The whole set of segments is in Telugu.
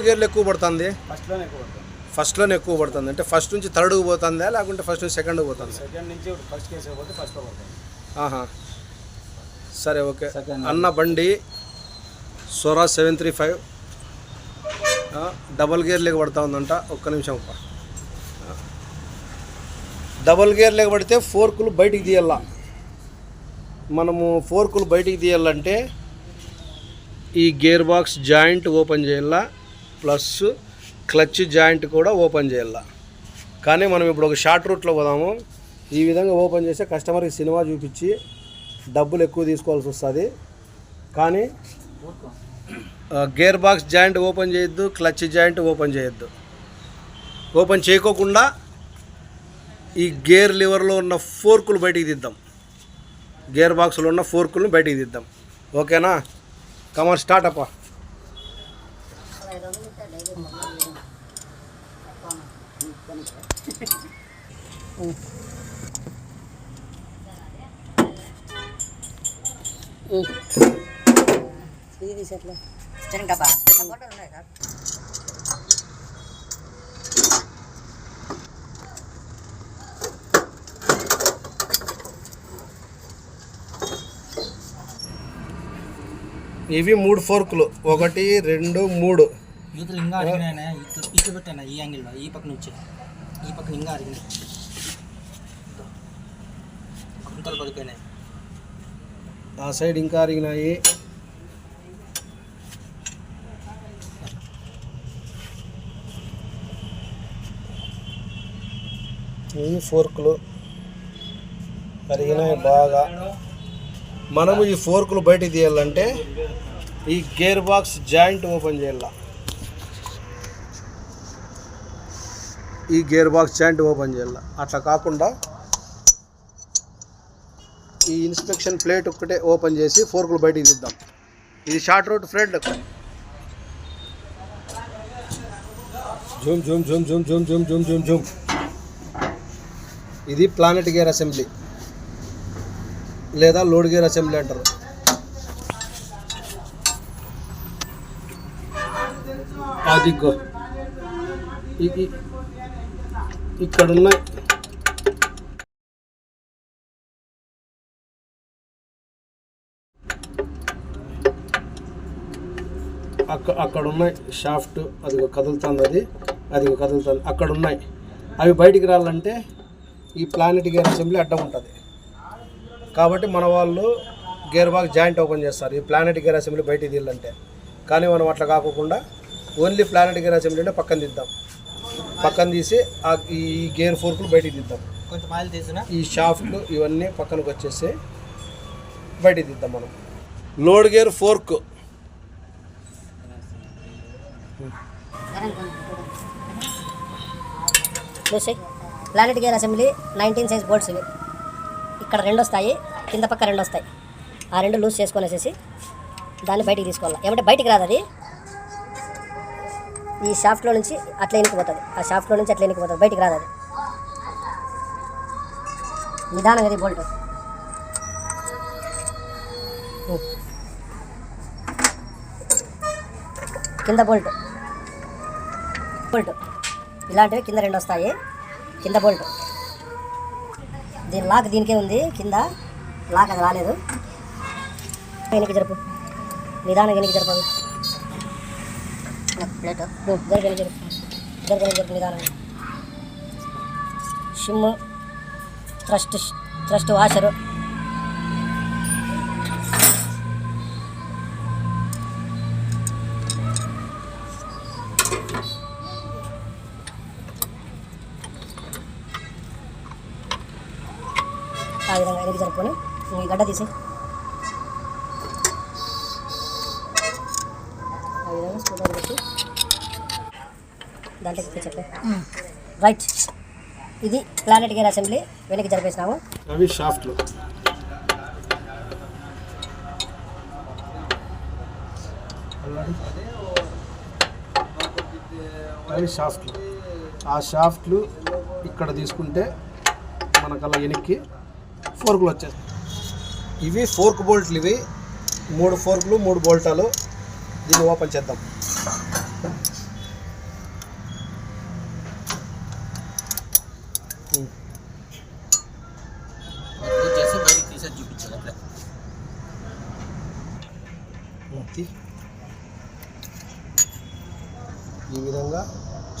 గేర్లు ఎక్కువ పడుతుంది? ఫస్ట్లోనే ఎక్కువ పడుతుంది. ఫస్ట్లోనే ఎక్కువ పడుతుంది. అంటే ఫస్ట్ నుంచి థర్డ్కి పోతుందా లేకుంటే ఫస్ట్ నుంచి సెకండ్కి పోతుంది? సెకండ్ నుంచి ఫస్ట్ కేసు పడుతుంది. ఆహా. సరే ఓకే. అన్న బండి Sora seven three five. Double gear లేక పడతా ఉందంట. ఒక్క నిమిషం అప్ప డబల్ గేర్ లేక పడితే ఫోర్కులు బయటికి తీయాల? మనము ఫోర్కులు బయటికి తీయాలంటే ఈ గేర్ బాక్స్ జాయింట్ ఓపెన్ చేయాల? ప్లస్ క్లచ్ జాయింట్ కూడా ఓపెన్ చేయాల. కానీ మనం ఇప్పుడు ఒక షార్ట్ రూట్లో పోదాము. ఈ విధంగా ఓపెన్ చేస్తే కస్టమర్కి సినిమా చూపించి డబ్బులు ఎక్కువ తీసుకోవాల్సి వస్తుంది. కానీ గేర్ బాక్స్ జాయింట్ ఓపెన్ చేయొద్దు క్లచ్ జాయింట్ ఓపెన్ చేయొద్దు. ఓపెన్ చేయకోకుండా ఈ గేర్ లివర్లో ఉన్న ఫోర్కులు బయటికి దిద్దాం. గేర్ బాక్స్లో ఉన్న ఫోర్కులను బయటికి దిద్దాం. ఓకేనా? కమర్ స్టార్ట్ అప్పా. ఇది తీసేట్లే ఉన్నాయి సార్ ఇవి మూడు ఫోర్కులు. ఒకటి రెండు మూడు. యూతులు ఇంకా అరిగినాయన. ఇట్లు పెట్టాను? ఈ యాంగిల్లో ఈ పక్క నుంచి ఈ పక్కన ఇంకా అరిగింది ముక్కలు పడిపోయినాయి. ఆ సైడ్ ఇంకా అరిగినాయి. ఇవి ఫోర్కులు అరిగినాయి బాగా. మనము ఈ ఫోర్కులు బయటికి తీయాలంటే ఈ గేర్ బాక్స్ జాయింట్ ఓపెన్ చేయాల. ఈ గేర్ బాక్స్ జాయింట్ ఓపెన్ చేయాల. అట్లా కాకుండా ఈ ఇన్స్పెక్షన్ ప్లేట్ ఒక్కటే ఓపెన్ చేసి ఫోర్కులు బయటికి తీద్దాం ఇది short route friend zoom zoom zoom zoom zoom zoom zoom zoom zoom. ఇది ప్లానెట్ గేర్ అసెంబ్లీ. లేదా లోడ్ గేర్ అసెంబ్లీ అంటారు. ఇ- ఇక్కడ ఉన్నాయి అక్కడ అక్కడ ఉన్నాయి షాఫ్ట్ అది కదులుతుంది అది అది కదులుతుంది. అక్కడ ఉన్నాయి అవి బయటికి రావాలంటే ఈ ప్లానెట్ గేర్ అసెంబ్లీ అడ్డం ఉంటుంది. కాబట్టి మన వాళ్ళు గేర్ బాక్స్ జాయింట్ ఓపెన్ చేస్తారు. ఈ ప్లానెట్ గేర్ అసెంబ్లీ బయటికి తీయాలంటే. కానీ మనం అట్లా కాకుండా ఓన్లీ ప్లానెట్ గేర్ అసెంబ్లీనే పక్కన తీద్దాం. పక్కన తీసి ఆ ఈ గేర్ ఫోర్కులు బయటికి తీద్దాం. కొంచెం ఆయిల్ తీసిన? ఈ షాఫ్ట్లు ఇవన్నీ పక్కనకు వచ్చేసి బయటికి తీద్దాం మనం. లోడ్ గేర్ ఫోర్క్ చూసి. Planet gear assembly nineteen size boards ఇవి. ఇక్కడ రెండు వస్తాయి కింద పక్క రెండు వస్తాయి. ఆ రెండు లూజ్ చేసుకొని వచ్చేసి దాన్ని బయటికి తీసుకోవాలి. ఏమంటే బయటికి రాదు అది. ఈ షాఫ్ట్లో నుంచి అట్లా ఎనికిపోతుంది ఆ షాఫ్ట్లో నుంచి అట్లా ఎనికిపోతుంది బయటికి రాదు అది. నిదానం అది బోల్ట్. కింద బోల్ట్. బోల్ట్. ఇలాంటివి కింద రెండు వస్తాయి. కింద బోల్ట్. దీని లాక్ దీనికే ఉంది. కింద లాక్ అది రాలేదు. వెనక్కి జరుపు. నిదానం వెనక్కి జరపదు ప్లేట్. జరుపు వెనక్కి జరుపు. జరుపు వెనక్కి జరుపు నిదానం షిమ్ థ్రస్ట్ థ్రస్ట్ వాషరు. ఆ విధంగా వెనక్కి జరుపుకొని ఈ గడ్డ తీసి ఆ విధంగా స్కూటర్ పెట్టి దాంట్లోకి చెప్పే. రైట్. ఇది ప్లానెట్ గేర్ అసెంబ్లీ వెనక్కి జరిపేసినాము. అవి షాఫ్ట్లు అవి షాఫ్ట్లు ఆ షాఫ్ట్లు ఇక్కడ తీసుకుంటే మనకల్లా వెనక్కి ఫోర్కులు వచ్చేస్తాయి. ఇవి ఫోర్క్ బోల్ట్లు ఇవి. మూడు ఫోర్కులు మూడు బోల్టాలు. దీన్ని ఓపెన్ చేద్దాం. ఈ విధంగా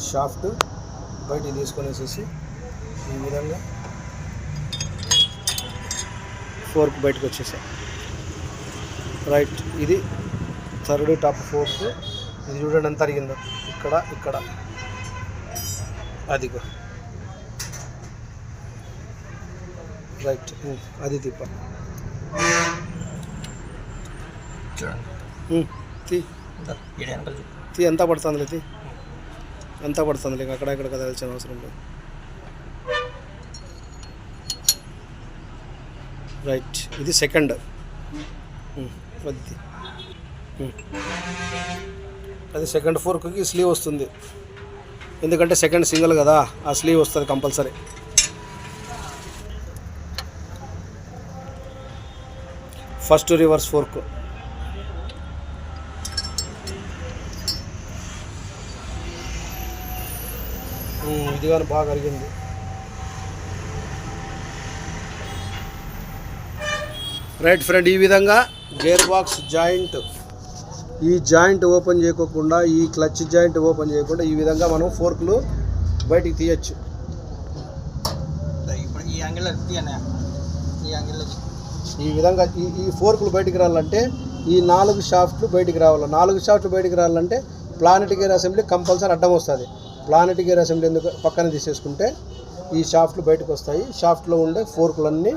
షాఫ్ట్ బయటికి తీసుకొని ఈ విధంగా ఫోర్క్ బయటకు వచ్చేసాయి. రైట్ ఇది థర్డ్ టాప్ ఫోర్క్ ఇది చూడండి ఎంత అరిగిందో. ఇక్కడ ఇక్కడ. అదిగో. రైట్ అది తిప్ప తీ. ఎంత పడుతుంది తీ. ఎంత పడుతుంది లేక అక్కడ ఇక్కడ కదలాల్సిన అవసరం లేదు. రైట్. ఇది సెకండ్. అది. అది సెకండ్ ఫోర్క్కి స్లీవ్ వస్తుంది. ఎందుకంటే సెకండ్ సింగిల్ కదా ఆ స్లీవ్ వస్తుంది కంపల్సరీ. First reverse fork. ఉమ్, ఇది కానీ బాగా అరిగింది. రైట్ ఫ్రెండ్ ఈ విధంగా గేర్ బాక్స్ జాయింట్ ఈ జాయింట్ ఓపెన్ చేయకోకుండా ఈ క్లచ్ జాయింట్ ఓపెన్ చేయకుండా ఈ విధంగా మనం ఫోర్క్లు బయటికి తీయచ్చు. ఈ విధంగా ఈ ఈ ఫోర్కులు బయటికి రావాలంటే ఈ నాలుగు షాఫ్ట్లు బయటికి రావాలి. నాలుగు షాఫ్ట్లు బయటికి రావాలంటే ప్లానెట్ గేర్ అసెంబ్లీ కంపల్సరీ అడ్డం వస్తుంది. ప్లానెట్ గేర్ అసెంబ్లీ ఎందుకు పక్కన తీసేసుకుంటే ఈ షాఫ్ట్లు బయటకు వస్తాయి. షాఫ్ట్లో ఉండే ఫోర్కులన్నీ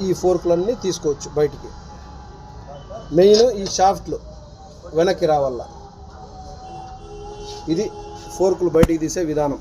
ఈ ఫోర్కులన్నీ తీసుకోవచ్చు బయటికి. మెయిన్ ఈ షాఫ్ట్లు వెనక్కి రావాల ఇది ఫోర్కులు బయటికి తీసే విధానం.